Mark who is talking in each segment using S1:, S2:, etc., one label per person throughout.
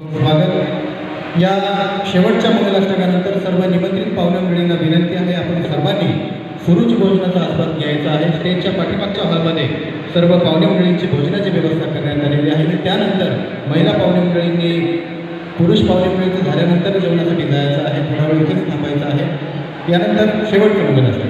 S1: स्वागत. या शेवटच्या मंगलाष्टकानंतर सर्व निमंत्रित पाहुण्यांकडील विनंती आहे आपण सर्वांनी सुरुच भोजनाचा आस्वाद घ्यायचा आहे. स्टेजच्या पाठीमागच्या हॉलमध्ये सर्व पाहुणे मंडळींची भोजनाची व्यवस्था करण्यात आलेली आहे आणि त्यानंतर महिला पाहुणे मंडळींनी पुरुष पाहुणे मंडळींचं झाल्यानंतर जेवणासाठी जायचं आहे थोडा वेळ इथेच थांबायचं आहे. यानंतर शेवटचं मंगलाष्टक.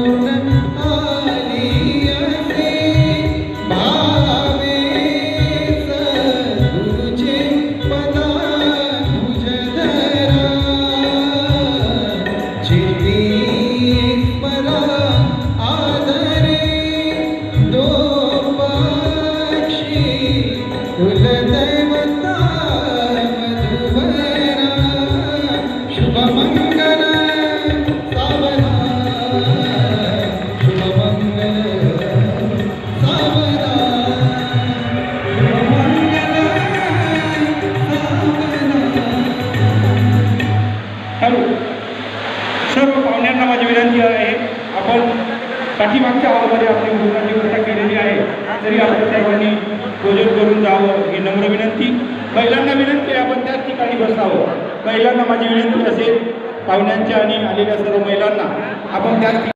S2: सर्व पाहुण्यांना माझी विनंती आहे. आपण पाठीमागच्या हॉलमध्ये आपली भोजनाची व्यवस्था केलेली आहे. तरी आपण सर्वांनी भोजन करून जावं ही नम्र विनंती. महिलांना विनंती आहे आपण त्याच ठिकाणी बसावं. महिलांना माझी विनंती असेल पाहुण्यांच्या आणि आलेल्या सर्व महिलांना. आपण त्याच ठिकाणी